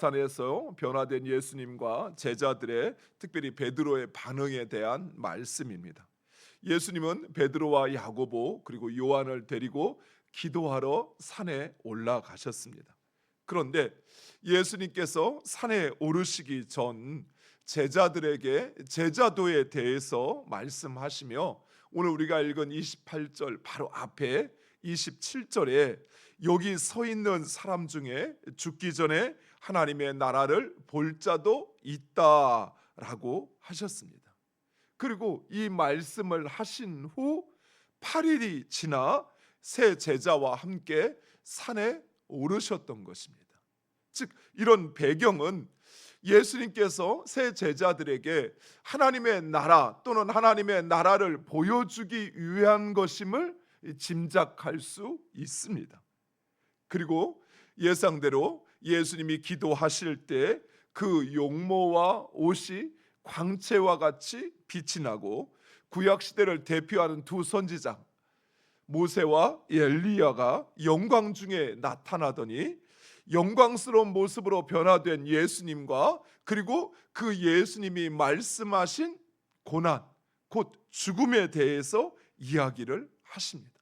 산에서 변화된 예수님과 제자들의 특별히 베드로의 반응에 대한 말씀입니다. 예수님은 베드로와 야고보 그리고 요한을 데리고 기도하러 산에 올라가셨습니다. 그런데 예수님께서 산에 오르시기 전 제자들에게 제자도에 대해서 말씀하시며 오늘 우리가 읽은 28절 바로 앞에 27절에 여기 서 있는 사람 중에 죽기 전에 하나님의 나라를 볼 자도 있다라고 하셨습니다. 그리고 이 말씀을 하신 후 8일이 지나 새 제자와 함께 산에 오르셨던 것입니다. 즉 이런 배경은 예수님께서 새 제자들에게 하나님의 나라 또는 하나님의 나라를 보여주기 위한 것임을 짐작할 수 있습니다. 그리고 예상대로 예수님이 기도하실 때 그 용모와 옷이 광채와 같이 빛이 나고 구약 시대를 대표하는 두 선지자 모세와 엘리야가 영광 중에 나타나더니 영광스러운 모습으로 변화된 예수님과 그리고 그 예수님이 말씀하신 고난 곧 죽음에 대해서 이야기를 하십니다.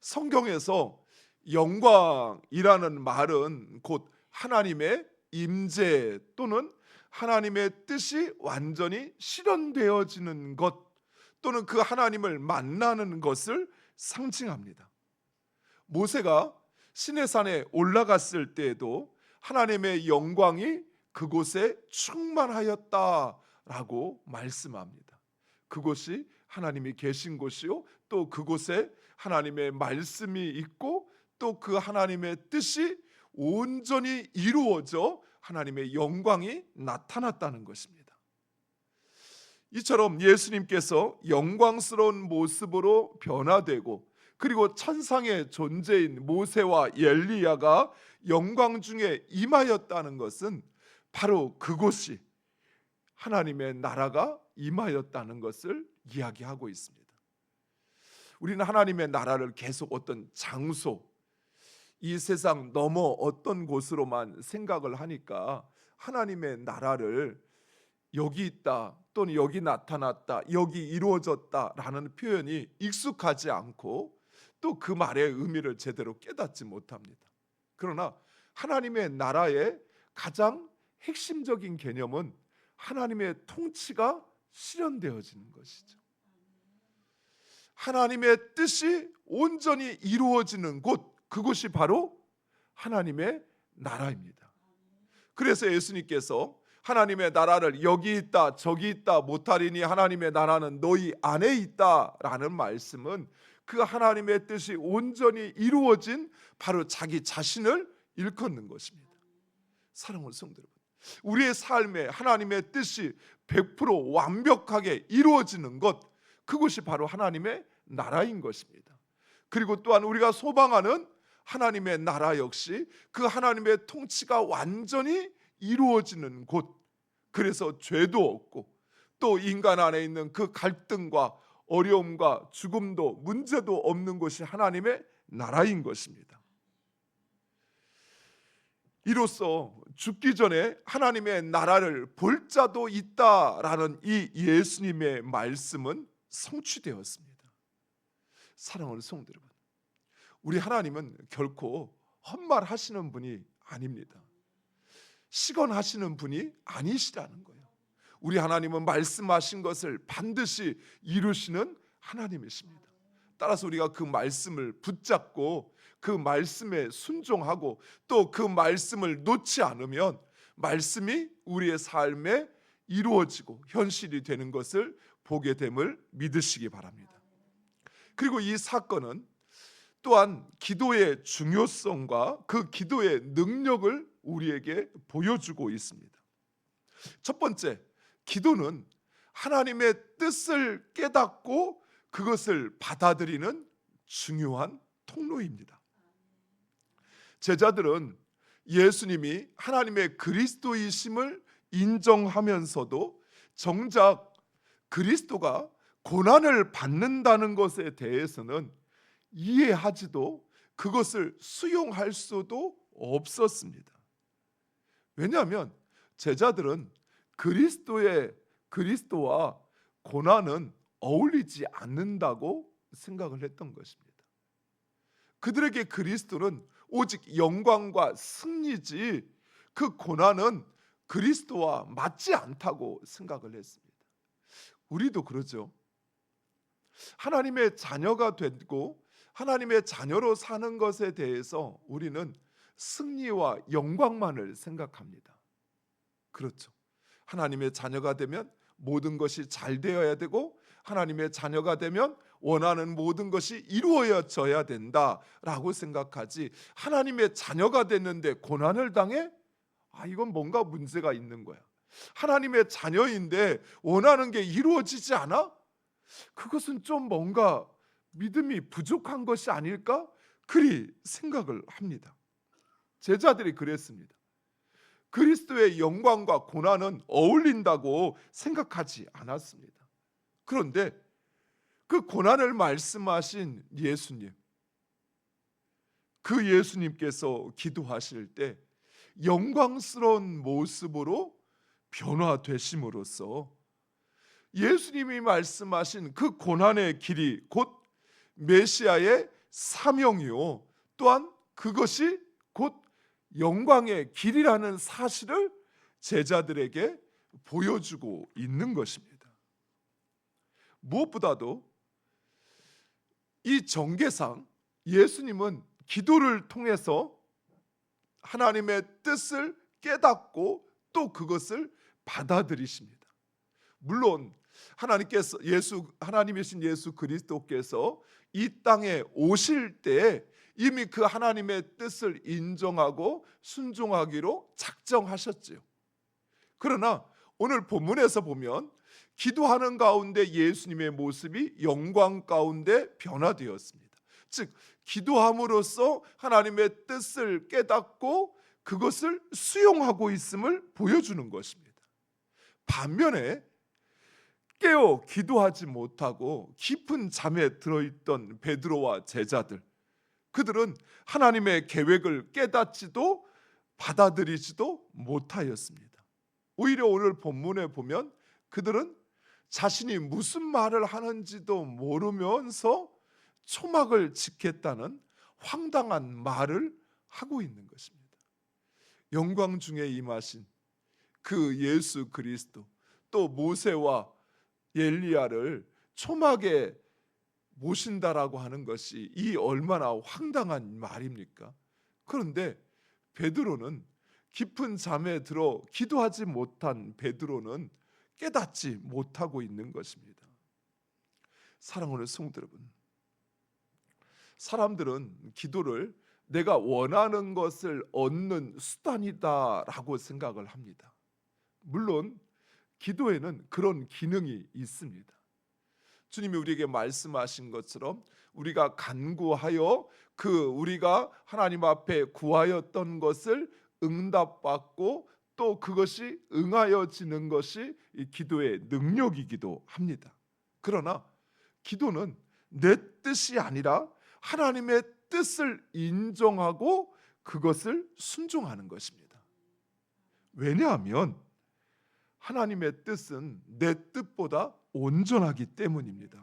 성경에서 영광이라는 말은 곧 하나님의 임재 또는 하나님의 뜻이 완전히 실현되어지는 것 또는 그 하나님을 만나는 것을 상징합니다. 모세가 시내산에 올라갔을 때에도 하나님의 영광이 그곳에 충만하였다라고 말씀합니다. 그곳이 하나님이 계신 곳이요 또 그곳에 하나님의 말씀이 있고 또 그 하나님의 뜻이 온전히 이루어져 하나님의 영광이 나타났다는 것입니다. 이처럼 예수님께서 영광스러운 모습으로 변화되고 그리고 천상의 존재인 모세와 엘리야가 영광 중에 임하였다는 것은 바로 그곳이 하나님의 나라가 임하였다는 것을 이야기하고 있습니다. 우리는 하나님의 나라를 계속 어떤 장소, 이 세상 넘어 어떤 곳으로만 생각을 하니까 하나님의 나라를 여기 있다 또는 여기 나타났다 여기 이루어졌다라는 표현이 익숙하지 않고 또 그 말의 의미를 제대로 깨닫지 못합니다. 그러나 하나님의 나라의 가장 핵심적인 개념은 하나님의 통치가 실현되어지는 것이죠. 하나님의 뜻이 온전히 이루어지는 곳 그곳이 바로 하나님의 나라입니다. 그래서 예수님께서 하나님의 나라를 여기 있다 저기 있다 못하리니 하나님의 나라는 너희 안에 있다라는 말씀은 그 하나님의 뜻이 온전히 이루어진 바로 자기 자신을 일컫는 것입니다. 사랑하는 성도 여러분, 우리의 삶에 하나님의 뜻이 100% 완벽하게 이루어지는 것 그것이 바로 하나님의 나라인 것입니다. 그리고 또한 우리가 소망하는 하나님의 나라 역시 그 하나님의 통치가 완전히 이루어지는 곳. 그래서 죄도 없고 또 인간 안에 있는 그 갈등과 어려움과 죽음도 문제도 없는 곳이 하나님의 나라인 것입니다. 이로써 죽기 전에 하나님의 나라를 볼 자도 있다라는 이 예수님의 말씀은 성취되었습니다. 사랑하는 성도 여러분, 우리 하나님은 결코 헛말하시는 분이 아닙니다. 시건하시는 분이 아니시라는 거예요. 우리 하나님은 말씀하신 것을 반드시 이루시는 하나님이십니다. 따라서 우리가 그 말씀을 붙잡고 그 말씀에 순종하고 또 그 말씀을 놓지 않으면 말씀이 우리의 삶에 이루어지고 현실이 되는 것을 보게 됨을 믿으시기 바랍니다. 그리고 이 사건은 또한 기도의 중요성과 그 기도의 능력을 우리에게 보여주고 있습니다. 첫 번째, 기도는 하나님의 뜻을 깨닫고 그것을 받아들이는 중요한 통로입니다. 제자들은 예수님이 하나님의 그리스도이심을 인정하면서도 정작 그리스도가 고난을 받는다는 것에 대해서는 이해하지도 그것을 수용할 수도 없었습니다. 왜냐하면 제자들은 그리스도의 그리스도와 고난은 어울리지 않는다고 생각을 했던 것입니다. 그들에게 그리스도는 오직 영광과 승리지 그 고난은 그리스도와 맞지 않다고 생각을 했습니다. 우리도 그러죠. 하나님의 자녀가 되고 하나님의 자녀로 사는 것에 대해서 우리는 승리와 영광만을 생각합니다. 그렇죠. 하나님의 자녀가 되면 모든 것이 잘 되어야 되고 하나님의 자녀가 되면 원하는 모든 것이 이루어져야 된다라고 생각하지 하나님의 자녀가 됐는데 고난을 당해 아 이건 뭔가 문제가 있는 거야. 하나님의 자녀인데 원하는 게 이루어지지 않아? 그것은 좀 뭔가 믿음이 부족한 것이 아닐까? 그리 생각을 합니다. 제자들이 그랬습니다. 그리스도의 영광과 고난은 어울린다고 생각하지 않았습니다. 그런데 그 고난을 말씀하신 예수님, 그 예수님께서 기도하실 때 영광스러운 모습으로 변화되심으로써 예수님이 말씀하신 그 고난의 길이 곧 메시아의 사명이요 또한 그것이 곧 영광의 길이라는 사실을 제자들에게 보여주고 있는 것입니다. 무엇보다도 이 전개상 예수님은 기도를 통해서 하나님의 뜻을 깨닫고 또 그것을 받아들이십니다. 물론 하나님께서 예수 하나님이신 예수 그리스도께서 이 땅에 오실 때 이미 그 하나님의 뜻을 인정하고 순종하기로 작정하셨지요. 그러나 오늘 본문에서 보면 기도하는 가운데 예수님의 모습이 영광 가운데 변화되었습니다. 즉 기도함으로써 하나님의 뜻을 깨닫고 그것을 수용하고 있음을 보여주는 것입니다. 반면에 깨어 기도하지 못하고 깊은 잠에 들어있던 베드로와 제자들 그들은 하나님의 계획을 깨닫지도 받아들이지도 못하였습니다. 오히려 오늘 본문에 보면 그들은 자신이 무슨 말을 하는지도 모르면서 초막을 짓겠다는 황당한 말을 하고 있는 것입니다. 영광 중에 임하신 그 예수 그리스도 또 모세와 엘리야를 초막에 모신다라고 하는 것이 이 얼마나 황당한 말입니까? 그런데 베드로는 깊은 잠에 들어 기도하지 못한 베드로는 깨닫지 못하고 있는 것입니다. 사랑하는 성도 여러분, 사람들은 기도를 내가 원하는 것을 얻는 수단이다라고 생각을 합니다. 물론 기도에는 그런 기능이 있습니다. 주님이 우리에게 말씀하신 것처럼 우리가 간구하여 그 우리가 하나님 앞에 구하였던 것을 응답받고 또 그것이 응하여지는 것이 이 기도의 능력이기도 합니다. 그러나 기도는 내 뜻이 아니라 하나님의 뜻을 인정하고 그것을 순종하는 것입니다. 왜냐하면 하나님의 뜻은 내 뜻보다 온전하기 때문입니다.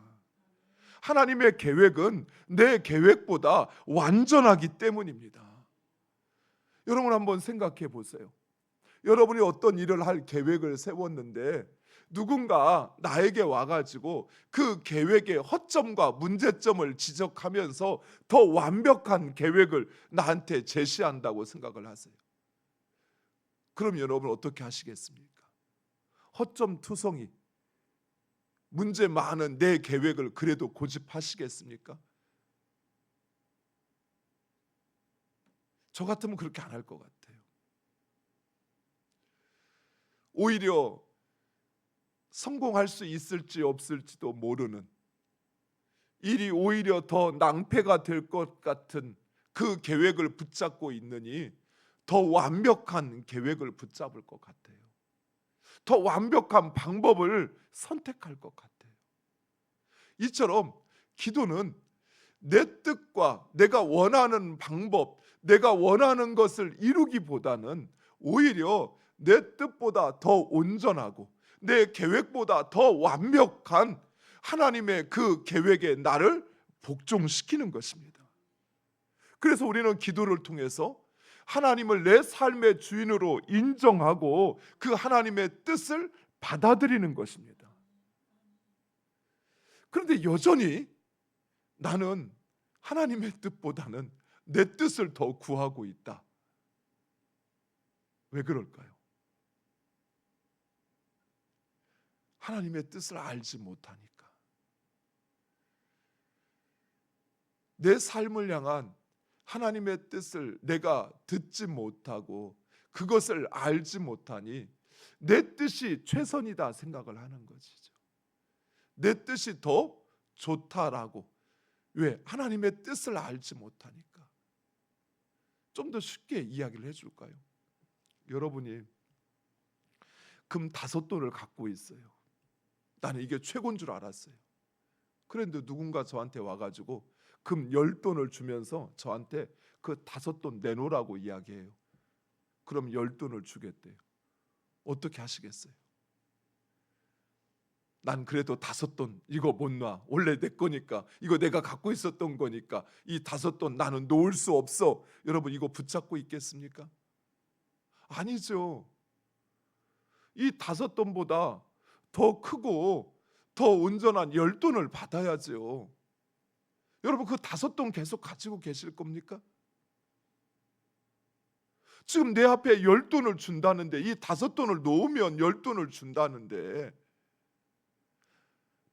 하나님의 계획은 내 계획보다 완전하기 때문입니다. 여러분 한번 생각해 보세요. 여러분이 어떤 일을 할 계획을 세웠는데 누군가 나에게 와가지고 그 계획의 허점과 문제점을 지적하면서 더 완벽한 계획을 나한테 제시한다고 생각을 하세요. 그럼 여러분 어떻게 하시겠습니까? 허점 투성이 문제 많은 내 계획을 그래도 고집하시겠습니까? 저 같으면 그렇게 안 할 것 같아요. 오히려 성공할 수 있을지 없을지도 모르는 일이 오히려 더 낭패가 될 것 같은 그 계획을 붙잡고 있느니 더 완벽한 계획을 붙잡을 것 같아요. 더 완벽한 방법을 선택할 것 같아요. 이처럼 기도는 내 뜻과 내가 원하는 방법, 내가 원하는 것을 이루기보다는 오히려 내 뜻보다 더 온전하고 내 계획보다 더 완벽한 하나님의 그 계획에 나를 복종시키는 것입니다. 그래서 우리는 기도를 통해서 하나님을 내 삶의 주인으로 인정하고 그 하나님의 뜻을 받아들이는 것입니다. 그런데 여전히 나는 하나님의 뜻보다는 내 뜻을 더 구하고 있다. 왜 그럴까요? 하나님의 뜻을 알지 못하니까. 내 삶을 향한 하나님의 뜻을 내가 듣지 못하고 그것을 알지 못하니 내 뜻이 최선이다 생각을 하는 것이죠. 내 뜻이 더 좋다라고 왜 하나님의 뜻을 알지 못하니까 좀 더 쉽게 이야기를 해줄까요? 여러분이 금 다섯 돈을 갖고 있어요. 나는 이게 최고인 줄 알았어요. 그런데 누군가 저한테 와가지고 금 열 돈을 주면서 저한테 그 다섯 돈 내놓으라고 이야기해요. 그럼 열 돈을 주겠대요. 어떻게 하시겠어요? 난 그래도 다섯 돈 이거 못 놔. 원래 내 거니까 이거 내가 갖고 있었던 거니까 이 다섯 돈 나는 놓을 수 없어. 여러분 이거 붙잡고 있겠습니까? 아니죠. 이 다섯 돈보다 더 크고 더 온전한 열 돈을 받아야죠. 여러분 그 다섯 돈 계속 가지고 계실 겁니까? 지금 내 앞에 열 돈을 준다는데 이 다섯 돈을 놓으면 열 돈을 준다는데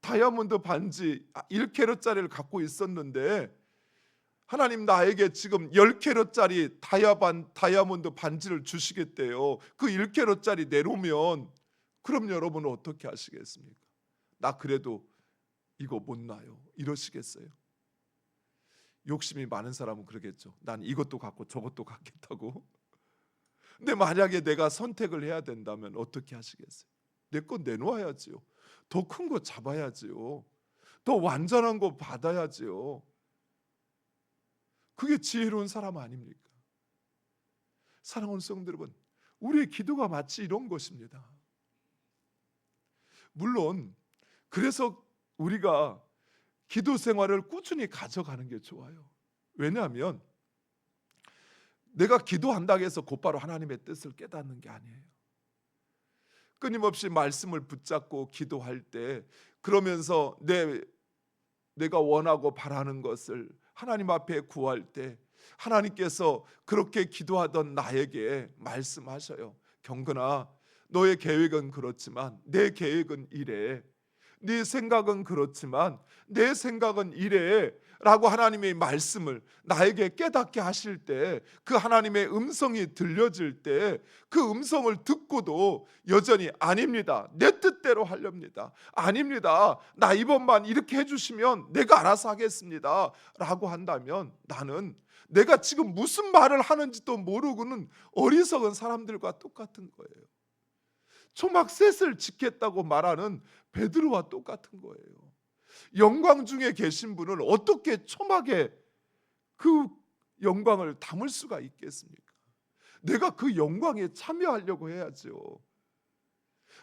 다이아몬드 반지 1캐럿짜리를 갖고 있었는데 하나님 나에게 지금 10캐럿짜리 다이아반 다이아몬드 반지를 주시겠대요. 그 1캐럿짜리 내놓으면 그럼 여러분은 어떻게 하시겠습니까? 나 그래도 이거 못 놔요. 이러시겠어요? 욕심이 많은 사람은 그러겠죠. 난 이것도 갖고 저것도 갖겠다고. 근데 만약에 내가 선택을 해야 된다면 어떻게 하시겠어요? 내 거 내놓아야지요. 더 큰 거 잡아야지요. 더 완전한 거 받아야지요. 그게 지혜로운 사람 아닙니까? 사랑하는 성도 여러분, 우리의 기도가 마치 이런 것입니다. 물론 그래서 우리가 기도 생활을 꾸준히 가져가는 게 좋아요. 왜냐하면 내가 기도한다고 해서 곧바로 하나님의 뜻을 깨닫는 게 아니에요. 끊임없이 말씀을 붙잡고 기도할 때 그러면서 내 내가 원하고 바라는 것을 하나님 앞에 구할 때 하나님께서 그렇게 기도하던 나에게 말씀하셔요. 경건아, 너의 계획은 그렇지만 내 계획은 이래. 네 생각은 그렇지만 내 생각은 이래. 라고 하나님의 말씀을 나에게 깨닫게 하실 때 그 하나님의 음성이 들려질 때 그 음성을 듣고도 여전히 아닙니다. 내 뜻대로 하렵니다. 아닙니다. 나 이번만 이렇게 해주시면 내가 알아서 하겠습니다. 라고 한다면 나는 내가 지금 무슨 말을 하는지도 모르고는 어리석은 사람들과 똑같은 거예요. 초막셋을 지켰다고 말하는 베드로와 똑같은 거예요. 영광 중에 계신 분은 어떻게 초막에 그 영광을 담을 수가 있겠습니까? 내가 그 영광에 참여하려고 해야죠.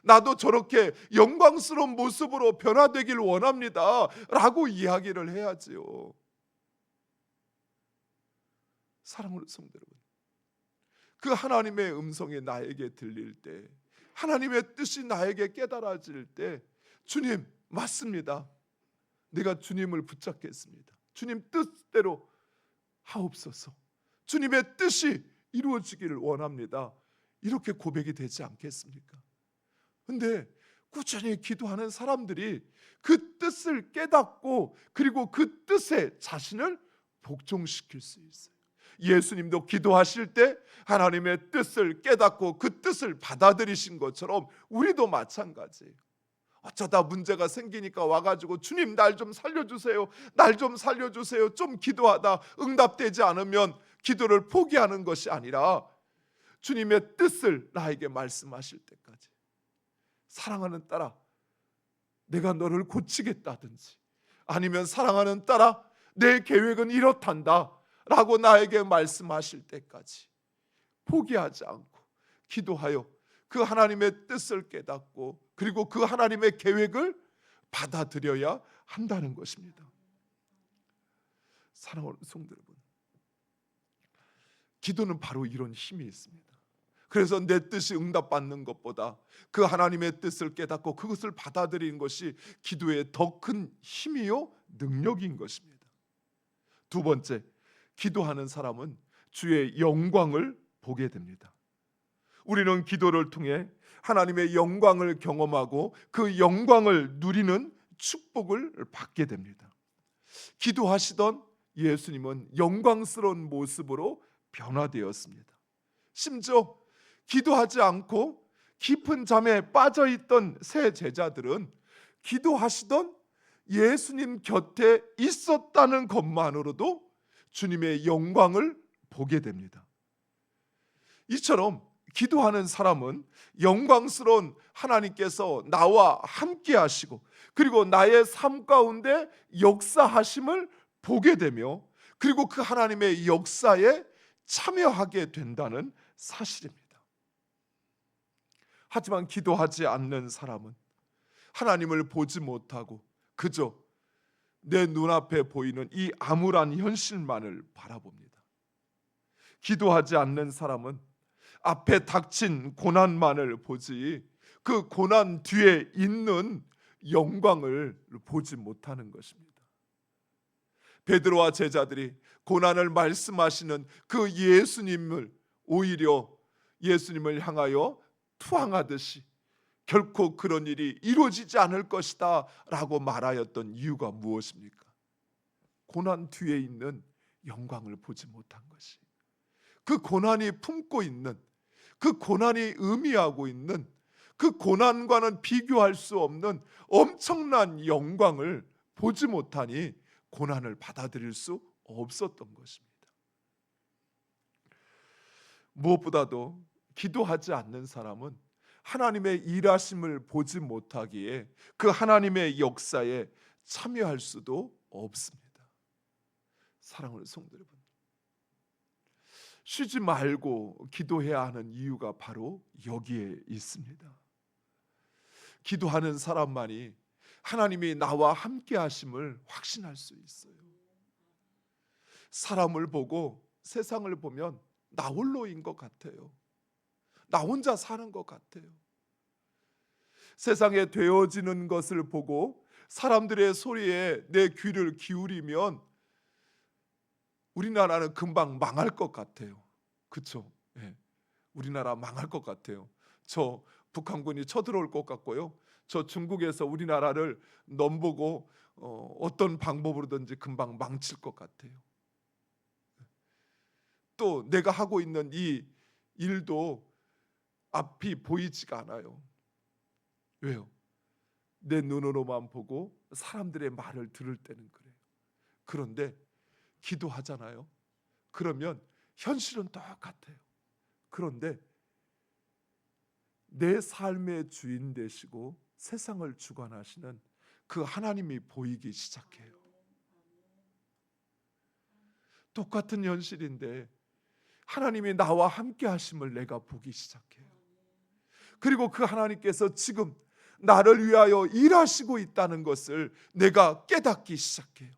나도 저렇게 영광스러운 모습으로 변화되길 원합니다. 라고 이야기를 해야지요. 사랑하는 성도 여러분. 그 하나님의 음성이 나에게 들릴 때, 하나님의 뜻이 나에게 깨달아질 때, 주님, 맞습니다. 내가 주님을 붙잡겠습니다. 주님 뜻대로 하옵소서. 주님의 뜻이 이루어지기를 원합니다. 이렇게 고백이 되지 않겠습니까? 근데 꾸준히 기도하는 사람들이 그 뜻을 깨닫고 그리고 그 뜻에 자신을 복종시킬 수 있어요. 예수님도 기도하실 때 하나님의 뜻을 깨닫고 그 뜻을 받아들이신 것처럼 우리도 마찬가지예요. 어쩌다 문제가 생기니까 와가지고 주님 날 좀 살려주세요. 날 좀 살려주세요. 좀 기도하다 응답되지 않으면 기도를 포기하는 것이 아니라 주님의 뜻을 나에게 말씀하실 때까지 사랑하는 딸아 내가 너를 고치겠다든지 아니면 사랑하는 딸아 내 계획은 이렇단다 라고 나에게 말씀하실 때까지 포기하지 않고 기도하여 그 하나님의 뜻을 깨닫고 그리고 그 하나님의 계획을 받아들여야 한다는 것입니다. 사랑하는 성도 여러분, 기도는 바로 이런 힘이 있습니다. 그래서 내 뜻이 응답받는 것보다 그 하나님의 뜻을 깨닫고 그것을 받아들이는 것이 기도의 더 큰 힘이요 능력인 것입니다. 두 번째, 기도하는 사람은 주의 영광을 보게 됩니다. 우리는 기도를 통해 하나님의 영광을 경험하고 그 영광을 누리는 축복을 받게 됩니다. 기도하시던 예수님은 영광스러운 모습으로 변화되었습니다. 심지어 기도하지 않고 깊은 잠에 빠져 있던 세 제자들은 기도하시던 예수님 곁에 있었다는 것만으로도 주님의 영광을 보게 됩니다. 이처럼 기도하는 사람은 영광스러운 하나님께서 나와 함께 하시고 그리고 나의 삶 가운데 역사하심을 보게 되며 그리고 그 하나님의 역사에 참여하게 된다는 사실입니다. 하지만 기도하지 않는 사람은 하나님을 보지 못하고 그저 내 눈앞에 보이는 이 암울한 현실만을 바라봅니다. 기도하지 않는 사람은 앞에 닥친 고난만을 보지 그 고난 뒤에 있는 영광을 보지 못하는 것입니다. 베드로와 제자들이 고난을 말씀하시는 그 예수님을 오히려 예수님을 향하여 투항하듯이 결코 그런 일이 이루어지지 않을 것이다 라고 말하였던 이유가 무엇입니까? 고난 뒤에 있는 영광을 보지 못한 것이 그 고난이 품고 있는 그 고난이 의미하고 있는 그 고난과는 비교할 수 없는 엄청난 영광을 보지 못하니 고난을 받아들일 수 없었던 것입니다. 무엇보다도 기도하지 않는 사람은 하나님의 일하심을 보지 못하기에 그 하나님의 역사에 참여할 수도 없습니다. 사랑하는 성도 여러분, 쉬지 말고 기도해야 하는 이유가 바로 여기에 있습니다. 기도하는 사람만이 하나님이 나와 함께 하심을 확신할 수 있어요. 사람을 보고 세상을 보면 나 홀로인 것 같아요. 나 혼자 사는 것 같아요. 세상에 되어지는 것을 보고 사람들의 소리에 내 귀를 기울이면 우리나라는 금방 망할 것 같아요. 그렇죠? 예. 우리나라 망할 것 같아요. 저 북한군이 쳐들어올 것 같고요. 저 중국에서 우리나라를 넘보고 어, 어떤 방법으로든지 금방 망칠 것 같아요. 또 내가 하고 있는 이 일도 앞이 보이지가 않아요. 왜요? 내 눈으로만 보고 사람들의 말을 들을 때는 그래요. 그런데 기도하잖아요. 그러면 현실은 똑같아요. 그런데 내 삶의 주인 되시고 세상을 주관하시는 그 하나님이 보이기 시작해요. 똑같은 현실인데 하나님이 나와 함께 하심을 내가 보기 시작해요. 그리고 그 하나님께서 지금 나를 위하여 일하시고 있다는 것을 내가 깨닫기 시작해요.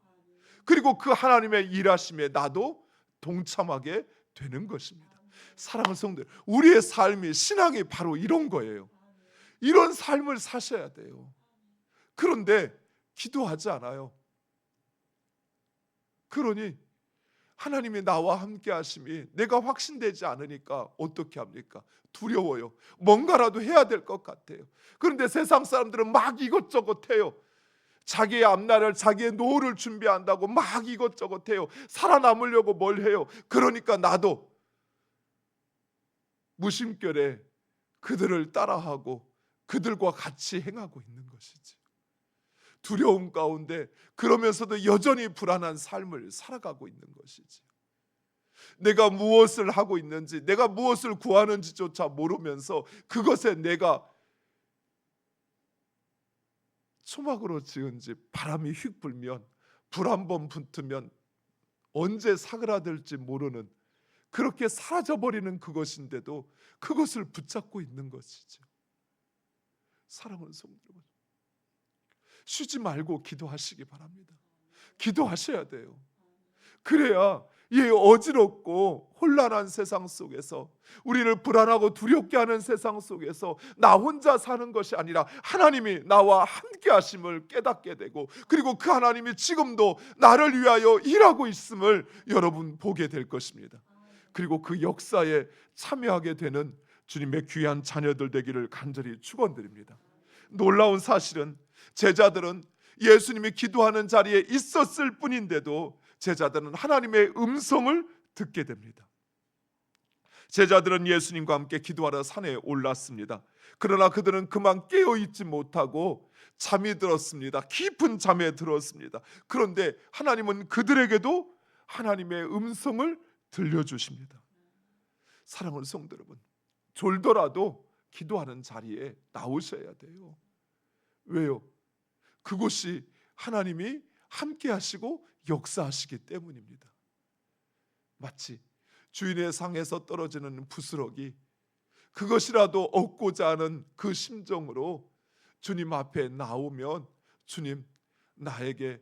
그리고 그 하나님의 일하심에 나도 동참하게 되는 것입니다. 사랑하는 성들, 우리의 삶이 신앙이 바로 이런 거예요. 이런 삶을 사셔야 돼요. 그런데 기도하지 않아요. 그러니 하나님이 나와 함께 하심이 내가 확신되지 않으니까 어떻게 합니까? 두려워요. 뭔가라도 해야 될 것 같아요. 그런데 세상 사람들은 막 이것저것 해요. 자기의 앞날을 자기의 노후를 준비한다고 막 이것저것 해요. 살아남으려고 뭘 해요. 그러니까 나도 무심결에 그들을 따라하고 그들과 같이 행하고 있는 것이지. 두려움 가운데 그러면서도 여전히 불안한 삶을 살아가고 있는 것이지. 내가 무엇을 하고 있는지, 내가 무엇을 구하는지조차 모르면서 그것에 내가 초막으로 지은 집 바람이 휙 불면 불 한 번 붙으면 언제 사그라들지 모르는 그렇게 사라져 버리는 그것인데도 그것을 붙잡고 있는 것이죠. 사랑하는 성도 여러분, 쉬지 말고 기도하시기 바랍니다. 기도하셔야 돼요. 그래야 이 어지럽고 혼란한 세상 속에서 우리를 불안하고 두렵게 하는 세상 속에서 나 혼자 사는 것이 아니라 하나님이 나와 함께 하심을 깨닫게 되고 그리고 그 하나님이 지금도 나를 위하여 일하고 있음을 여러분 보게 될 것입니다. 그리고 그 역사에 참여하게 되는 주님의 귀한 자녀들 되기를 간절히 축원드립니다. 놀라운 사실은 제자들은 예수님이 기도하는 자리에 있었을 뿐인데도 제자들은 하나님의 음성을 듣게 됩니다. 제자들은 예수님과 함께 기도하러 산에 올랐습니다. 그러나 그들은 그만 깨어 있지 못하고 잠이 들었습니다. 깊은 잠에 들었습니다. 그런데 하나님은 그들에게도 하나님의 음성을 들려주십니다. 사랑하는 성도 여러분, 졸더라도 기도하는 자리에 나오셔야 돼요. 왜요? 그곳이 하나님이 함께 하시고 역사하시기 때문입니다. 마치 주인의 상에서 떨어지는 부스러기 그것이라도 얻고자 하는 그 심정으로 주님 앞에 나오면 주님 나에게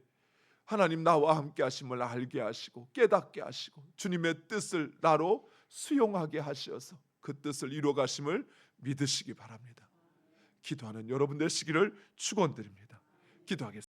하나님 나와 함께 하심을 알게 하시고 깨닫게 하시고 주님의 뜻을 나로 수용하게 하셔서 그 뜻을 이루어 가심을 믿으시기 바랍니다. 기도하는 여러분 되시기를 축원드립니다. 기도하겠습니다.